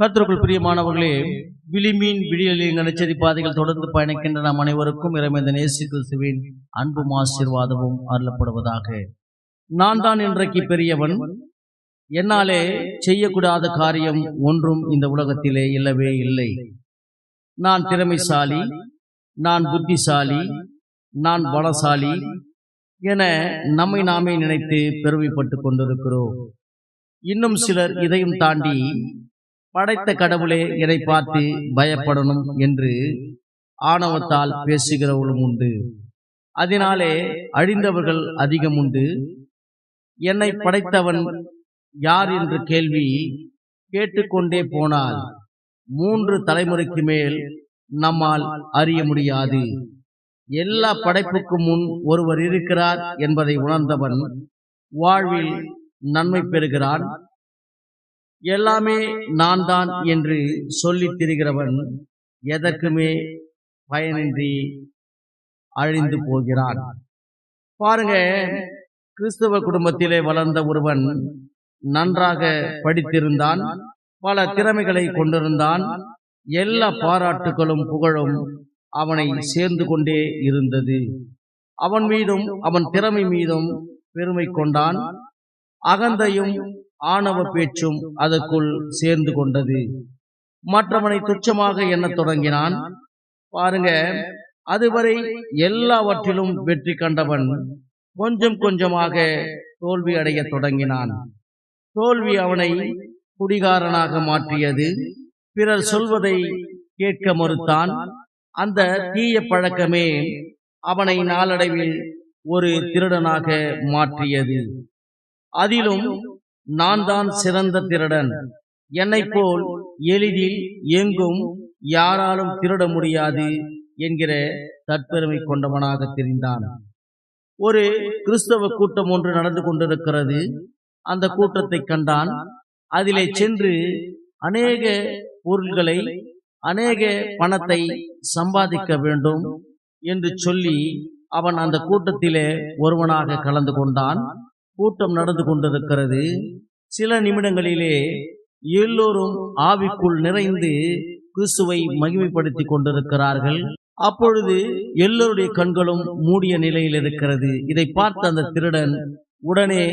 கர்த்தருக்குள் பிரியமானவர்களே விளிமீன் விழியலில் நினைச்சதி பாதைகள் தொடர்ந்து பயணிக்கின்ற நாம் அனைவருக்கும் இறைமைந்த நேசி கிறிஸ்துவின் அன்பும் ஆசீர்வாதமும் அருளப்படுவதாக. நான் தான் இன்றைக்கு பெரியவன். என்னாலே செய்யக்கூடாத காரியம் ஒன்றும் இந்த உலகத்திலே இல்லவே இல்லை. நான் திறமைசாலி நான் புத்திசாலி நான் பலசாலி என நம்மை நாமே நினைத்து பெருமைப்பட்டு கொண்டிருக்கிறோம். இன்னும் சிலர் இதையும் தாண்டி படைத்த கடவுளே என்னை பார்த்து பயப்படணும் என்று ஆணவத்தால் பேசுகிறவர்களும் உண்டு. அதனாலே அழிந்தவர்கள் அதிகம் உண்டு. என்னை படைத்தவன் யார் என்ற கேள்வி கேட்டுக்கொண்டே போனால் மூன்று தலைமுறைக்கு மேல் நம்மால் அறிய முடியாது. எல்லா படைப்புக்கும் முன் ஒருவர் இருக்கிறார் என்பதை உணர்ந்தவன் வாழ்வில் நன்மை பெறுகிறான். எல்லாமே நான் தான் என்று சொல்லித் திரிகிறவன் எதற்குமே பயனின்றி அழிந்து போகிறான். பாருங்க கிறிஸ்தவ குடும்பத்திலே வளர்ந்த ஒருவன் நன்றாக படித்திருந்தான் பல திறமைகளை கொண்டிருந்தான் எல்லா பாராட்டுகளும் புகழும் அவனை சேர்ந்து கொண்டே இருந்தது. அவன் மீதும் அவன் திறமை மீதும் பெருமை கொண்டான். அகந்தையும் ஆணவ பேச்சும் அதற்குள் சேர்ந்து கொண்டது. மற்றவனை துச்சமாக எண்ணத் தொடங்கினான்? பாருங்க அதுவரை எல்லாவற்றிலும் வெற்றி கண்டவன் கொஞ்சம் கொஞ்சமாக தோல்வி அடையத் தொடங்கினான். தோல்வி அவனை குடிகாரனாக மாற்றியது. பிறர் சொல்வதை கேட்க மறுத்தான். அந்த தீய பழக்கமே அவனை நாளடைவில் ஒரு திருடனாக மாற்றியது. அதிலும் நான் தான் சிறந்த திருடன். என்னை போல் எளிதில் எங்கும் யாராலும் திருட முடியாது என்கிற தற்பெருமை கொண்டவனாக தெரிந்தான். ஒரு கிறிஸ்தவ கூட்டம் ஒன்று நடந்து கொண்டிருக்கிறது. அந்த கூட்டத்தை கண்டான். அதிலே சென்று அநேக பொருள்களை அநேக பணத்தை சம்பாதிக்க வேண்டும் என்று சொல்லி அவன் அந்த கூட்டத்திலே ஒருவனாக கலந்து கொண்டான். கூட்டம் நடந்து கொண்டிருக்கிறது. சில நிமிடங்களிலே எல்லோரும் ஆவிக்குள் நிறைந்து கிறிஸ்துவை மகிமைப்படுத்தி கொண்டிருக்கிறார்கள். அப்பொழுது எல்லோருடைய கண்களும் மூடிய நிலையில் இருக்கிறது. இதை பார்த்த அந்த திருடன் உடனே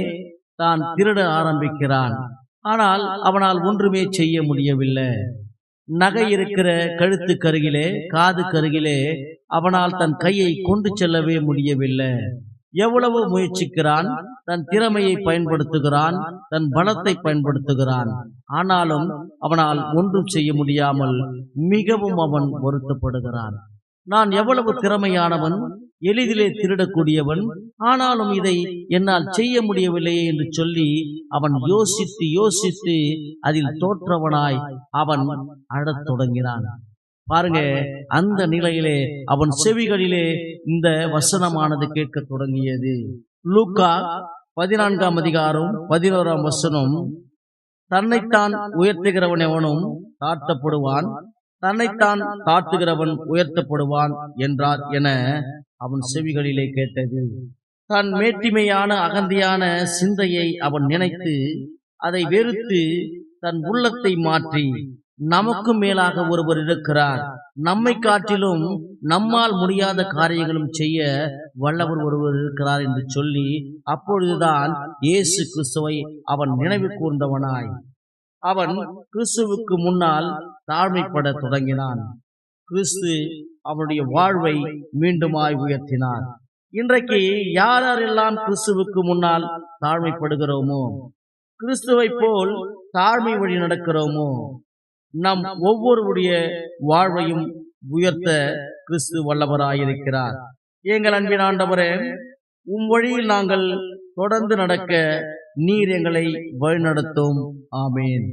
தான் திருட ஆரம்பிக்கிறான். ஆனால் அவனால் ஒன்றுமே செய்ய முடியவில்லை. நகை இருக்கிற கழுத்து கருகிலே காது கருகிலே அவனால் தன் கையை கொண்டு செல்லவே முடியவில்லை. எவ்வளவு முயற்சிக்கிறான்? தன் திறமையை பயன்படுத்துகிறான்? தன் பலத்தை பயன்படுத்துகிறான்? ஆனாலும் அவனால் ஒன்றும் செய்ய முடியாமல் மிகவும் அவன் வருத்தப்படுகிறான். நான் எவ்வளவு திறமையானவன்? எளிதிலே திருடக்கூடியவன்? ஆனாலும் இதை என்னால் செய்ய முடியவில்லையே என்று சொல்லி அவன் யோசித்து யோசித்து அதில் தோற்றவனாய் அவன் அழத் தொடங்கினான். பாருங்க அந்த நிலையிலே அவன் செவிகளிலே இந்த வசனமானது கேட்க தொடங்கியது. லூக்கா பதினான்காம் அதிகாரம் பதினோராம் வசனம். தன்னைத்தான் உயர்த்துகிறவன் எவனும் தாழ்த்தப்படுவான். தன்னைத்தான் தாழ்த்துகிறவன் உயர்த்தப்படுவான் என்றார் என அவன் செவிகளிலே கேட்டது. தன் மேட்டிமையான அகந்தியான சிந்தையை அவன் நினைத்து அதை வெறுத்து தன் உள்ளத்தை மாற்றி நமக்கு மேலாக ஒருவர் இருக்கிறார். நம்மை காட்டிலும் நம்மால் முடியாத காரியங்களும் செய்ய வல்லவர் ஒருவர் இருக்கிறார் என்று சொல்லி அப்பொழுதுதான் இயேசு கிறிஸ்துவை அவன் நினைவு கூர்ந்தவனாய். அவன் கிறிஸ்துவுக்கு முன்னால் தாழ்மைப்பட தொடங்கினான். கிறிஸ்து அவனுடைய வாழ்வை மீண்டுமாய் உயர்த்தினார். இன்றைக்கு யார் யாரெல்லாம் கிறிஸ்துவுக்கு முன்னால் தாழ்மைப்படுகிறோமோ கிறிஸ்துவை போல் தாழ்மை வழி நடக்கிறோமோ நம் ஒவ்வொருவருடைய வாழ்வையும் உயர்த்த கிறிஸ்து வல்லவராயிருக்கிறார். எங்கள் அன்பின் ஆண்டவரே உம் வழியில் நாங்கள் தொடர்ந்து நடக்க நீர் எங்களை வழிநடத்தும். ஆமேன்.